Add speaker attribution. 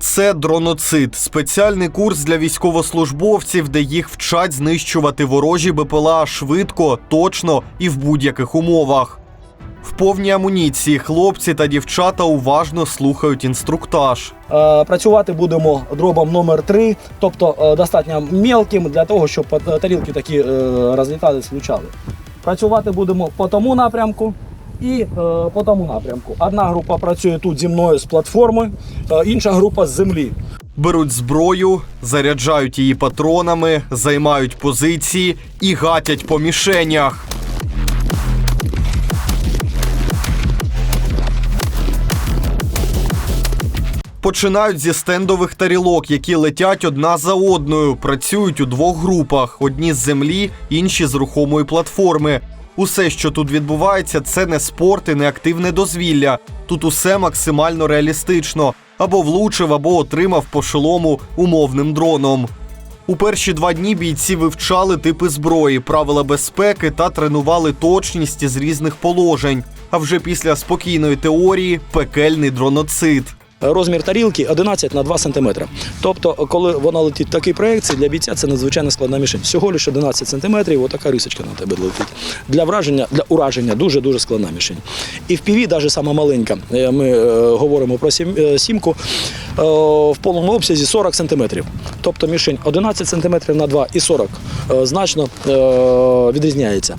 Speaker 1: Це дроноцид, спеціальний курс для військовослужбовців, де їх вчать знищувати ворожі БПЛА швидко, точно і в будь-яких умовах. В повній амуніції хлопці та дівчата уважно слухають інструктаж.
Speaker 2: Е, Працювати будемо дробом номер 3 тобто е, достатньо мелким для того, щоб е, тарілки такі розлітались, влучали. Працювати будемо по тому напрямку і е, по тому напрямку. Одна група працює тут зі мною з платформи, е, інша група з землі.
Speaker 1: Беруть зброю, заряджають її патронами, займають позиції і гатять по мішенях. Починають зі стендових тарілок, які летять одна за одною, працюють у двох групах: одні з землі, інші з рухомої платформи. Усе, що тут відбувається, це не спорт і не активне дозвілля. Тут усе максимально реалістично. Або влучив, або отримав по шолому умовним дроном. У перші два дні бійці вивчали типи зброї, правила безпеки та тренували точність з різних положень. А вже після спокійної теорії пекельний дроноцид.
Speaker 2: Розмір тарілки 11 на 2 см. Тобто, коли вона летить в такій проекції, для бійця це надзвичайно складна мішень. Всього лише 11 см, отака рисочка на тебе летить. Для враження, для ураження дуже дуже складна мішень. І в піві, навіть сама маленька, е, ми е, говоримо про е, сімку, в повному обсязі 40 см. Тобто мішень 11 см на 2 і 40 е, значно відрізняється.